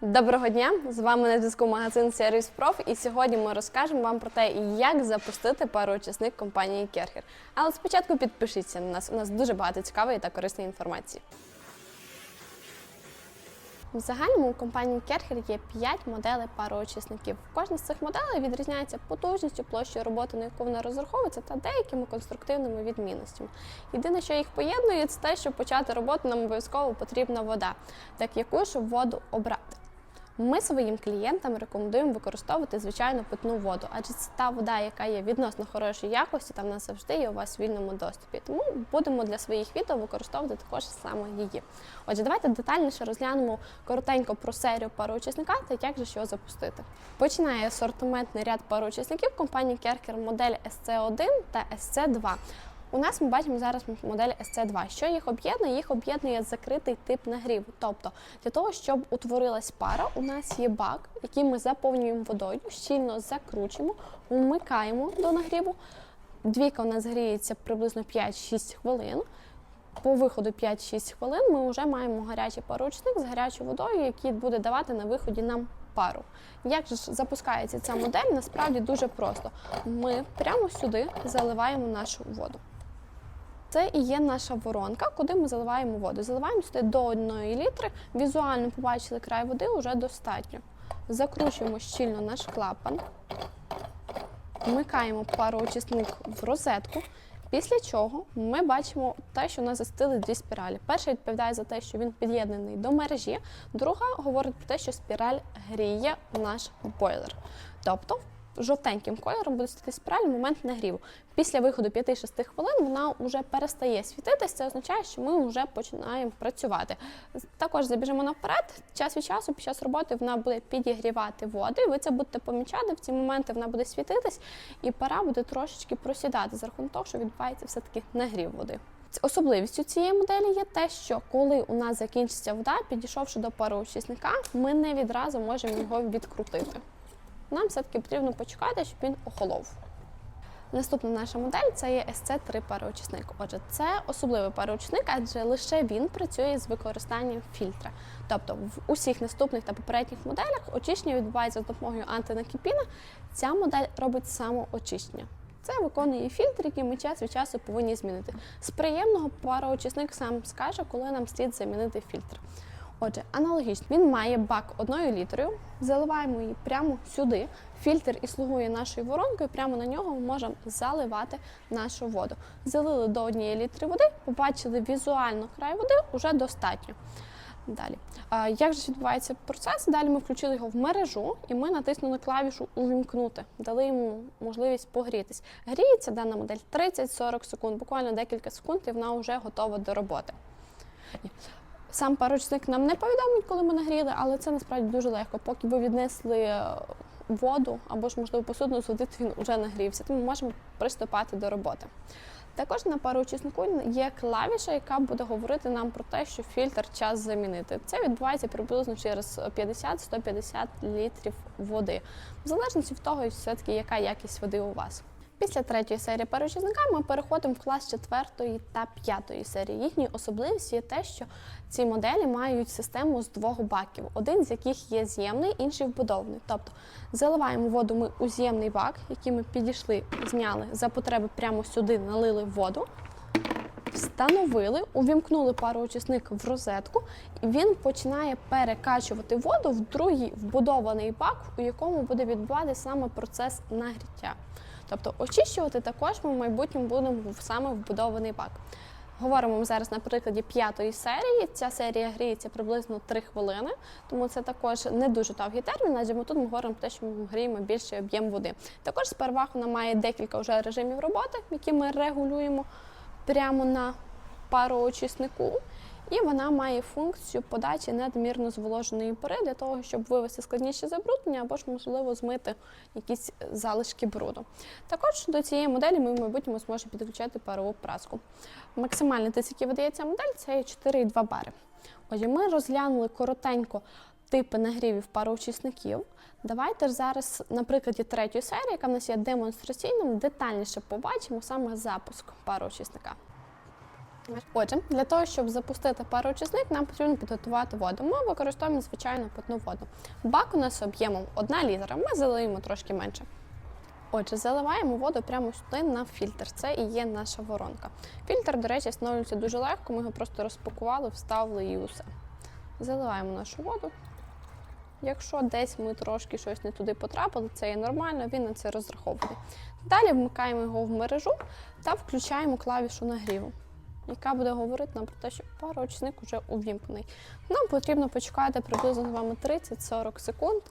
Доброго дня! З вами на зв'язку магазин Сервіс Проф. І сьогодні ми розкажемо вам про те, як запустити пароочисник компанії Керхер. Але спочатку підпишіться на нас. У нас дуже багато цікавої та корисної інформації. В загальному у компанії Керхер є 5 моделей пароочисників. Кожна з цих моделей відрізняється потужністю, площею роботи, на яку вона розраховується, та деякими конструктивними відмінностями. Єдине, що їх поєднує, це те, що почати роботу нам обов'язково потрібна вода, так яку ж воду обрати. Ми своїм клієнтам рекомендуємо використовувати звичайну питну воду, адже це та вода, яка є відносно хорошої якості, та вона завжди є у вас в вільному доступі. Тому будемо для своїх відео використовувати також саме її. Отже, давайте детальніше розглянемо коротенько про серію пароочисника та як же його запустити. Починає асортиментний ряд пароочисників компанії Керкер модель SC1 та SC2. У нас ми бачимо зараз модель SC2. Що їх об'єднує? Їх об'єднує закритий тип нагріву. Тобто, для того, щоб утворилась пара, у нас є бак, який ми заповнюємо водою, щільно закручуємо, вмикаємо до нагріву. Двійка у нас гріється приблизно 5-6 хвилин. По виходу 5-6 хвилин ми вже маємо гарячий парочник з гарячою водою, який буде давати на виході нам пару. Як же запускається ця модель? Насправді дуже просто. Ми прямо сюди заливаємо нашу воду. Це і є наша воронка, куди ми заливаємо воду. Заливаємо сюди до 1 літри. Візуально побачили край води, вже достатньо. Закручуємо щільно наш клапан, вмикаємо пароочисник в розетку. Після чого ми бачимо те, що у нас застили дві спіралі. Перша відповідає за те, що він під'єднаний до мережі, друга говорить про те, що спіраль гріє наш бойлер. Тобто жовтеньким кольором буде світити спіраль в момент нагріву. Після виходу 5-6 хвилин вона вже перестає світитись. Це означає, що ми вже починаємо працювати. Також забіжимо наперед. Час від часу під час роботи вона буде підігрівати воду. Ви це будете помічати. В ці моменти вона буде світитись, і пара буде трошечки просідати за рахунок того, що відбувається все-таки нагрів води. Особливістю цієї моделі є те, що коли у нас закінчиться вода, підійшовши до пароочисника, ми не відразу можемо його відкрутити. Нам все-таки потрібно почекати, щоб він охолов. Наступна наша модель це є SC3 пароочисник. Отже, це особливий пароочисник, адже лише він працює з використанням фільтра. Тобто в усіх наступних та попередніх моделях очищення відбувається за допомогою антинакіпіна. Ця модель робить самоочищення. Це виконує фільтр, який ми час від часу повинні змінити. З приємного пароочисник сам скаже, коли нам слід замінити фільтр. Отже, аналогічно, він має бак одною літрою, заливаємо її прямо сюди. Фільтр і слугує нашою воронкою, прямо на нього ми можемо заливати нашу воду. Залили до однієї літри води, побачили візуально край води, вже достатньо. Далі, а, як же відбувається процес? Далі ми включили його в мережу і ми натиснули клавішу Увімкнути, дали йому можливість погрітись. Гріється дана модель 30-40 секунд, буквально декілька секунд, і вона вже готова до роботи. Сам парочник нам не повідомить, коли ми нагріли, але це насправді дуже легко. Поки ви віднесли е, воду або ж, можливо, посудну то він вже нагрівся. Тому ми можемо приступати до роботи. Також на пароочиснику є клавіша, яка буде говорити нам про те, що фільтр час замінити. Це відбувається приблизно через 50-150 літрів води, в залежності від того, все-таки яка якість води у вас. Після третьої серії пароочисника ми переходимо в клас четвертої та п'ятої серії. Їхньою особливістю є те, що ці моделі мають систему з двох баків, один з яких є з'ємний, інший вбудований. Тобто заливаємо воду ми у з'ємний бак, який ми підійшли, зняли за потреби прямо сюди, налили воду. Встановили, увімкнули пароочисник в розетку, і він починає перекачувати воду в другий вбудований бак, у якому буде відбуватися саме процес нагріття. Тобто очищувати також ми в майбутньому будемо саме вбудований бак. Говоримо ми зараз на прикладі п'ятої серії. Ця серія гріється приблизно 3 хвилини, тому це також не дуже довгий термін, адже ми тут ми говоримо про те, що ми гріємо більший об'єм води. Також сперва вона має декілька вже режимів роботи, які ми регулюємо прямо на пароочиснику. І вона має функцію подачі надмірно зволоженої пори для того, щоб вивести складніші забруднення або ж, можливо, змити якісь залишки бруду. Також до цієї моделі ми в майбутньому зможемо підключати парову праску. Максимальний тиск, який видає ця модель, це 4,2 бари. Отже, ми розглянули коротенько типи нагрівів пароочисників. Давайте зараз, на прикладі третьої серії, яка в нас є демонстраційним, детальніше побачимо саме запуск пароочисника. Отже, для того, щоб запустити пароочисник, нам потрібно підготувати воду. Ми використовуємо звичайну питну воду. Бак у нас об'ємом 1 літра, ми залиємо трошки менше. Отже, заливаємо воду прямо сюди на фільтр. Це і є наша воронка. Фільтр, до речі, встановлюється дуже легко, ми його просто розпакували, вставили і усе. Заливаємо нашу воду. Якщо десь ми трошки щось не туди потрапили, це є нормально, він на це розрахований. Далі вмикаємо його в мережу та включаємо клавішу нагріву, яка буде говорити нам про те, що пароочисник вже увімкнений. Нам потрібно почекати приблизно з вами 30-40 секунд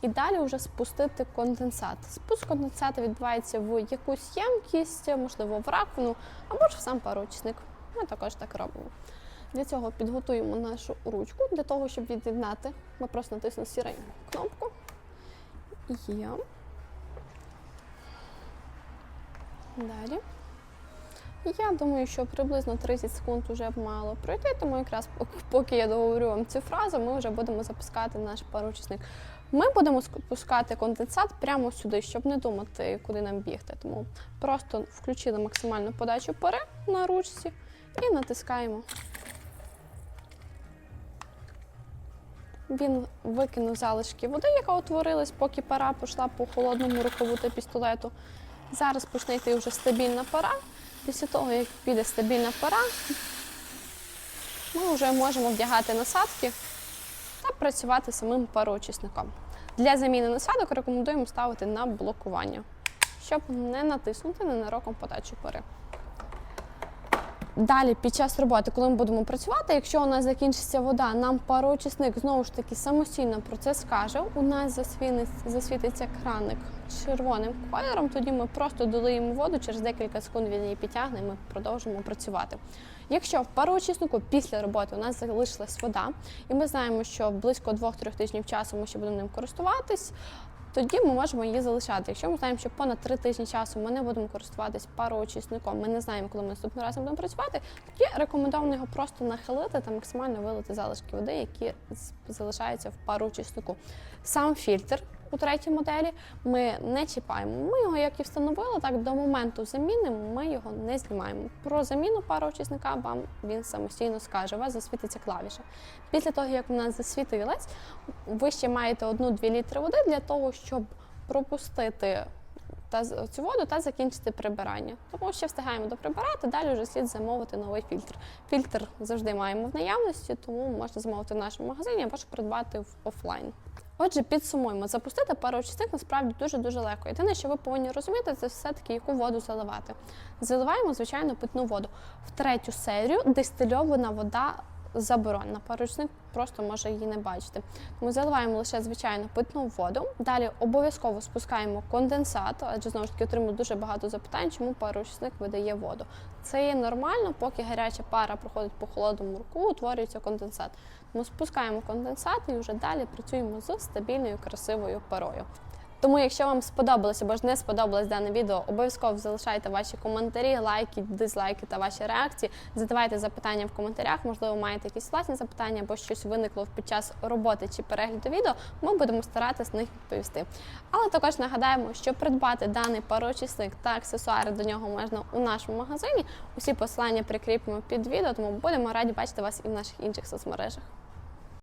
і далі вже спустити конденсат. Спуск конденсату відбувається в якусь ємкість, можливо, в раковину або ж в сам пароочисник. Ми також так робимо. Для цього підготуємо нашу ручку. Для того, щоб від'єднати, ми просто натиснемо сіреньку кнопку. Є. Далі. Я думаю, що приблизно 30 секунд вже б мало пройти, тому якраз поки я договорю вам цю фразу, ми вже будемо запускати наш пароочисник. Ми будемо спускати конденсат прямо сюди, щоб не думати, куди нам бігти. Тому просто включили максимальну подачу пари на ручці і натискаємо. Він викинув залишки води, яка утворилась, поки пара пішла по холодному рукаву та пістолету. Зараз почне йти вже стабільна пора. Після того, як піде стабільна пора, ми вже можемо вдягати насадки та працювати самим пароочисником. Для заміни насадок рекомендуємо ставити на блокування, щоб не натиснути ненароком подачу пари. Далі, під час роботи, коли ми будемо працювати, якщо у нас закінчиться вода, нам пароочисник знову ж таки самостійно про це скаже. У нас засвітиться краник червоним кольором. Тоді ми просто долиємо воду, через декілька секунд він її підтягне, і ми продовжимо працювати. Якщо в пароочиснику після роботи у нас залишилась вода, і ми знаємо, що близько 2-3 тижнів часу ми ще будемо ним користуватись. Тоді ми можемо її залишати. Якщо ми знаємо, що понад три тижні часу ми не будемо користуватись пароочисником, ми не знаємо, коли ми наступного разу будемо працювати, тоді рекомендовано його просто нахилити та максимально вилити залишки води, які залишаються в пароочиснику. Сам фільтр у третій моделі ми не чіпаємо. Ми його як і встановили, так до моменту заміни ми його не знімаємо. Про заміну пароочисника вам він самостійно скаже. У вас засвітиться клавіша. Після того, як нас засвітилась, ви ще маєте 1-2 літри води для того, щоб пропустити та цю воду та закінчити прибирання. Тому ще встигаємо доприбирати, далі вже слід замовити новий фільтр. Фільтр завжди маємо в наявності, тому можна замовити в нашому магазині або ж придбати в офлайн. Отже, підсумуємо, запустити пароочисник насправді дуже-дуже легко. Єдине, що ви повинні розуміти, це все-таки яку воду заливати. Заливаємо, звичайно, питну воду. В третю серію дистильована вода заборонена. Пароочисник просто може її не бачити. Тому заливаємо лише звичайно питну воду. Далі обов'язково спускаємо конденсат, адже знову ж таки отримую дуже багато запитань, чому пароочисник видає воду. Це є нормально, поки гаряча пара проходить по холодному руку, утворюється конденсат. Тому спускаємо конденсат і вже далі працюємо з стабільною красивою парою. Тому, якщо вам сподобалося або ж не сподобалось дане відео, обов'язково залишайте ваші коментарі, лайки, дизлайки та ваші реакції. Задавайте запитання в коментарях. Можливо, маєте якісь власні запитання або щось виникло під час роботи чи перегляду відео. Ми будемо старатися них відповісти. Але також нагадаємо, що придбати даний пароочисник та аксесуари до нього можна у нашому магазині. Усі посилання прикріпимо під відео, тому будемо раді бачити вас і в наших інших соцмережах.